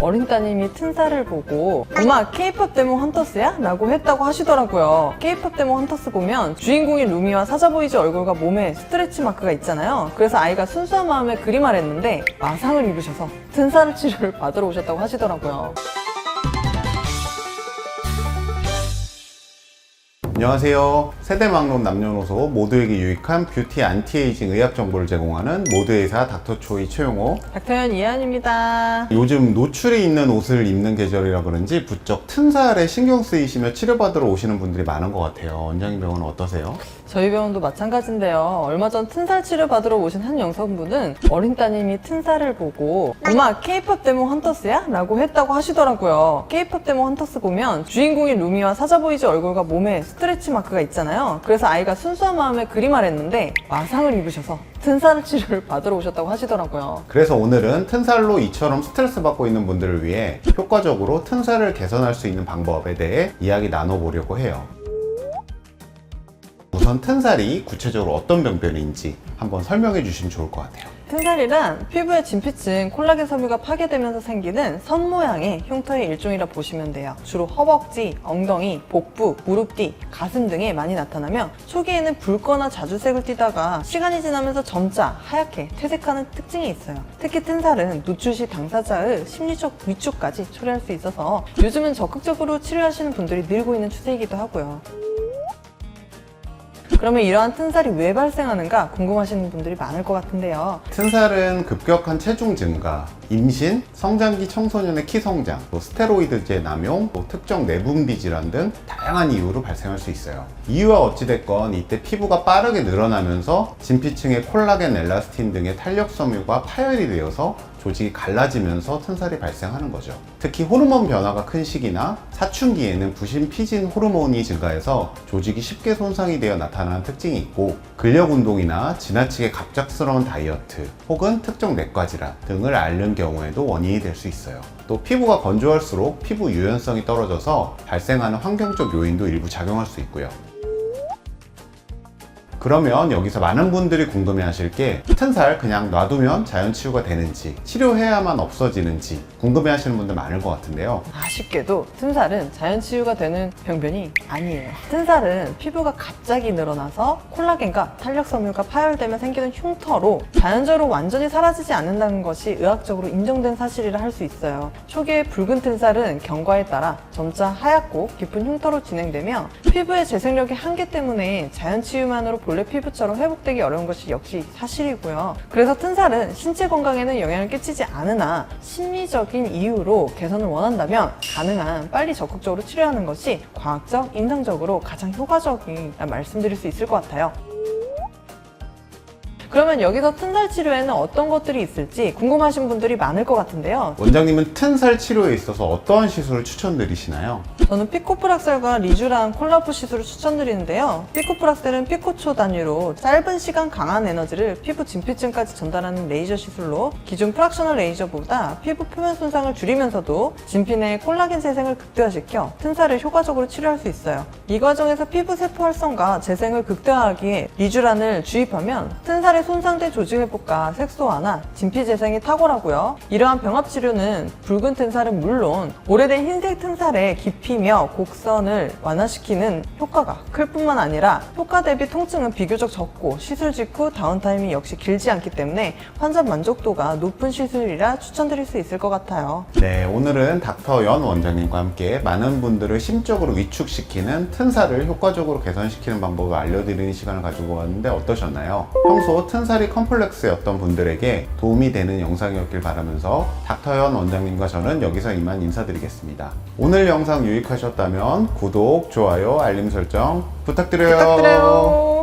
어린 따님이 튼살을 보고 엄마 케이팝 데모 헌터스야? 라고 했다고 하시더라고요. 케이팝 데모 헌터스 보면 주인공인 루미와 사자보이즈 얼굴과 몸에 스트레치 마크가 있잖아요. 그래서 아이가 순수한 마음에 그림을 했는데 마상을 입으셔서 튼살 치료를 받으러 오셨다고 하시더라고요. 안녕하세요. 세대막론 남녀노소 모두에게 유익한 뷰티 안티에이징 의학 정보를 제공하는 모드의사 닥터초이 최용호. 닥터연 이한입니다. 요즘 노출이 있는 옷을 입는 계절이라 그런지 부쩍 튼살에 신경 쓰이시며 치료받으러 오시는 분들이 많은 것 같아요. 원장님 병원은 어떠세요? 저희 병원도 마찬가지인데요. 얼마 전 튼살 치료 받으러 오신 한 여성분은 어린 따님이 튼살을 보고 엄마 케이팝 데모 헌터스야? 라고 했다고 하시더라고요. 케이팝 데모 헌터스 보면 주인공인 루미와 사자보이즈 얼굴과 몸에 스트 레치 마크가 있잖아요. 그래서 아이가 순수한 마음에 그림을 했는데 마상을 입으셔서 튼살 치료를 받으러 오셨다고 하시더라고요. 그래서 오늘은 튼살로 이처럼 스트레스 받고 있는 분들을 위해 효과적으로 튼살을 개선할 수 있는 방법에 대해 이야기 나눠보려고 해요. 우선 튼살이 구체적으로 어떤 병변인지 한번 설명해 주시면 좋을 것 같아요. 튼살이란 피부의 진피층 콜라겐 섬유가 파괴되면서 생기는 선 모양의 흉터의 일종이라 보시면 돼요. 주로 허벅지, 엉덩이, 복부, 무릎 뒤, 가슴 등에 많이 나타나며 초기에는 붉거나 자주색을 띠다가 시간이 지나면서 점차 하얗게 퇴색하는 특징이 있어요. 특히 튼살은 노출 시 당사자의 심리적 위축까지 초래할 수 있어서 요즘은 적극적으로 치료하시는 분들이 늘고 있는 추세이기도 하고요. 그러면 이러한 튼살이 왜 발생하는가 궁금하시는 분들이 많을 것 같은데요. 튼살은 급격한 체중 증가, 임신, 성장기 청소년의 키 성장, 또 스테로이드제 남용, 또 특정 내분비 질환 등 다양한 이유로 발생할 수 있어요. 이유와 어찌됐건 이때 피부가 빠르게 늘어나면서 진피층의 콜라겐, 엘라스틴 등의 탄력 섬유가 파열이 되어서 조직이 갈라지면서 튼살이 발생하는 거죠. 특히 호르몬 변화가 큰 시기나 사춘기에는 부신 피진 호르몬이 증가해서 조직이 쉽게 손상이 되어 나타나는 특징이 있고 근력 운동이나 지나치게 갑작스러운 다이어트 혹은 특정 내과 질환 등을 앓는 경우에도 원인이 될 수 있어요. 또 피부가 건조할수록 피부 유연성이 떨어져서 발생하는 환경적 요인도 일부 작용할 수 있고요. 그러면 여기서 많은 분들이 궁금해 하실 게 튼살 그냥 놔두면 자연 치유가 되는지 치료해야만 없어지는지 궁금해 하시는 분들 많을 것 같은데요. 아쉽게도 튼살은 자연 치유가 되는 병변이 아니에요. 튼살은 피부가 갑자기 늘어나서 콜라겐과 탄력 섬유가 파열되면 생기는 흉터로 자연적으로 완전히 사라지지 않는다는 것이 의학적으로 인정된 사실이라 할 수 있어요. 초기의 붉은 튼살은 경과에 따라 점차 하얗고 깊은 흉터로 진행되며 피부의 재생력의 한계 때문에 자연 치유만으로 본래 피부처럼 회복되기 어려운 것이 역시 사실이고요. 그래서 튼살은 신체 건강에는 영향을 끼치지 않으나 심리적인 이유로 개선을 원한다면 가능한 빨리 적극적으로 치료하는 것이 과학적, 임상적으로 가장 효과적이라 말씀드릴 수 있을 것 같아요. 그러면 여기서 튼살 치료에는 어떤 것들이 있을지 궁금하신 분들이 많을 것 같은데요. 원장님은 튼살 치료에 있어서 어떠한 시술을 추천드리시나요? 저는 피코프락셀과 리쥬란 콜라보 시술을 추천드리는데요. 피코프락셀은 피코초 단위로 짧은 시간 강한 에너지를 피부 진피층까지 전달하는 레이저 시술로 기존 프락셔널 레이저보다 피부 표면 손상을 줄이면서도 진피 내 콜라겐 재생을 극대화시켜 튼살을 효과적으로 치료할 수 있어요. 이 과정에서 피부 세포 활성과 재생을 극대화하기에 리쥬란을 주입하면 튼살의 손상된 조직 회복과 색소화나 진피 재생이 탁월하고요. 이러한 병합 치료는 붉은 튼살은 물론 오래된 흰색 튼살의 깊이며 곡선을 완화시키는 효과가 클 뿐만 아니라 효과 대비 통증은 비교적 적고 시술 직후 다운타임이 역시 길지 않기 때문에 환자 만족도가 높은 시술이라 추천드릴 수 있을 것 같아요. 네, 오늘은 닥터 연 원장님과 함께 많은 분들을 심적으로 위축시키는 튼살을 효과적으로 개선시키는 방법을 알려드리는 시간을 가지고 왔는데 어떠셨나요? 평소 튼 살이 컴플렉스였던 분들에게 도움이 되는 영상이었길 바라면서 닥터 연 원장님과 저는 여기서 이만 인사드리겠습니다. 오늘 영상 유익하셨다면 구독, 좋아요, 알림 설정 부탁드려요. 부탁드려요.